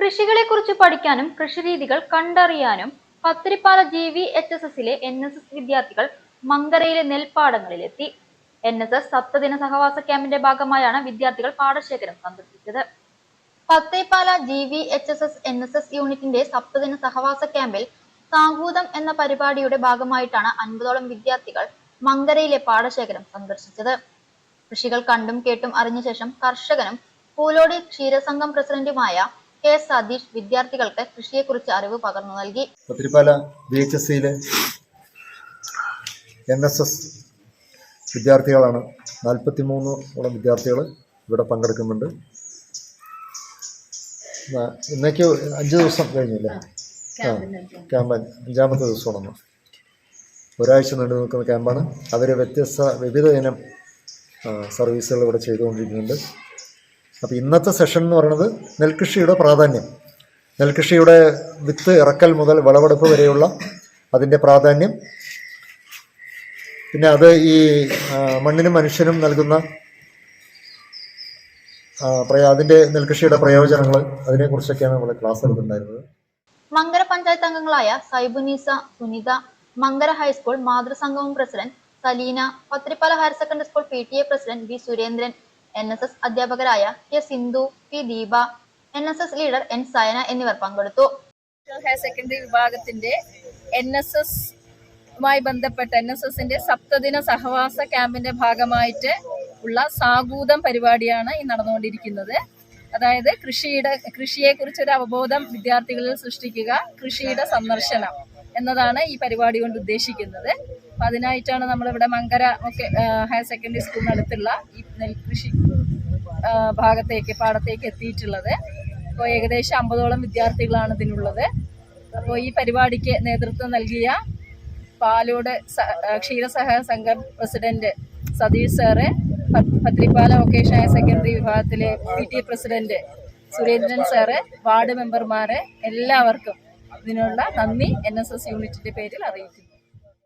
കൃഷികളെക്കുറിച്ച് പഠിക്കാനും കൃഷിരീതികൾ കണ്ടറിയാനും Pathiripala G V H S എസിലെ എൻ എസ് എസ് വിദ്യാർത്ഥികൾ മങ്കരയിലെ നെൽപ്പാടങ്ങളിലെത്തി. എൻ എസ് എസ് സപ്തദിന സഹവാസ ക്യാമ്പിന്റെ ഭാഗമായാണ് വിദ്യാർത്ഥികൾ പാടശേഖരം സന്ദർശിച്ചത്. Pathiripala G V H S S N S S യൂണിറ്റിന്റെ സപ്തദിന സഹവാസ ക്യാമ്പിൽ സാഹൂതം എന്ന പരിപാടിയുടെ ഭാഗമായിട്ടാണ് അൻപതോളം വിദ്യാർത്ഥികൾ മങ്കരയിലെ പാടശേഖരം സന്ദർശിച്ചത്. കൃഷികൾ കണ്ടും കേട്ടും അറിഞ്ഞ ശേഷം കർഷകനും പൂലോടി ക്ഷീരസംഘം പ്രസിഡന്റുമായ കെ സതീഷ് വിദ്യാർത്ഥികൾക്ക് കൃഷിയെ കുറിച്ച് അറിവ് പകർന്നു നൽകി. പത്തിരിപ്പാല ബി എച്ച് എസ് സിയിലെ എൻ എസ് എസ് വിദ്യാർത്ഥികളാണ്. നാൽപ്പത്തി മൂന്നോളം വിദ്യാർത്ഥികൾ ഇവിടെ പങ്കെടുക്കുന്നുണ്ട്. ഇന്നേക്ക് അഞ്ച് ദിവസം കഴിഞ്ഞില്ലേ? ആ ക്യാമ്പ് അഞ്ചാമത്തെ ദിവസമാണെന്ന്. ഒരാഴ്ച നീണ്ടു നിൽക്കുന്ന ക്യാമ്പാണ്. അവർ വ്യത്യസ്ത വിവിധ ഇനം സർവീസുകൾ ഇവിടെ ചെയ്തുകൊണ്ടിരിക്കുന്നുണ്ട്. അപ്പോൾ ഇന്നത്തെ സെഷൻ എന്ന് പറയുന്നത് നെൽകൃഷിയുടെ പ്രാധാന്യം. നെൽകൃഷിയുടെ വിത്ത് ഇറക്കൽ മുതൽ വിളവെടുപ്പ് വരെയുള്ള അതിന്റെ പ്രാധാന്യം. പിന്നെ അത് ഈ മണ്ണിനും മനുഷ്യനും നൽകുന്ന അതിന്റെ നെൽകൃഷിയുടെ പ്രയോജനങ്ങൾ അതിനെക്കുറിച്ചൊക്കെയാണ് നമ്മൾ ക്ലാസ് എടുത്തിട്ടുണ്ടായിരുന്നത്. മങ്കര പഞ്ചായത്ത് അംഗങ്ങളായ Saibunisa Sunitha Mankara high school മാതൃസംഗമം president Saleena Pathiripala higher secondary school P T A president V Surendran N S S അധ്യാപകരായ K Sindhu P Deepa N S S leader N Sayana എന്നിവർ പങ്കെടുത്തു. ഹയർ സെക്കൻഡറി വിഭാഗത്തിന്റെ എൻ എസ് എസ് മായി ബന്ധപ്പെട്ട N S എസിന്റെ സപ്തദിന സഹവാസ ക്യാമ്പിന്റെ ഭാഗമായിട്ട് ഉള്ള സാഗൂതം പരിപാടിയാണ് ഈ നടന്നുകൊണ്ടിരിക്കുന്നത്. അതായത് കൃഷിയുടെ കൃഷിയെ കുറിച്ചൊരു അവബോധം വിദ്യാർത്ഥികളിൽ സൃഷ്ടിക്കുക കൃഷിയുടെ സന്ദർശനം. എന്നതാണ് ഈ പരിപാടി കൊണ്ട് ഉദ്ദേശിക്കുന്നത്. അപ്പൊ അതിനായിട്ടാണ് നമ്മളിവിടെ മങ്കര ഒക്കെ ഹയർ സെക്കൻഡറി സ്കൂളിനടുത്തുള്ള ഈ നെൽകൃഷി ഭാഗത്തേക്ക് പാടത്തേക്ക് എത്തിയിട്ടുള്ളത്. അപ്പോൾ ഏകദേശം അമ്പതോളം വിദ്യാർത്ഥികളാണ് ഇതിനുള്ളത്. അപ്പോൾ ഈ പരിപാടിക്ക് നേതൃത്വം നൽകിയ പാലോട് ക്ഷീര സഹായ ക്ഷീരസഹകരണ സംഘം president Satheesh sir Pathiripala vocation higher secondary വിഭാഗത്തിലെ P T president Surendran sir ward മെമ്പർമാരെ എല്ലാവർക്കും ഇതിനുള്ള നന്ദി എൻ എസ് എസ് യൂണിറ്റിന്റെ പേരിൽ അറിയിക്കുന്നു.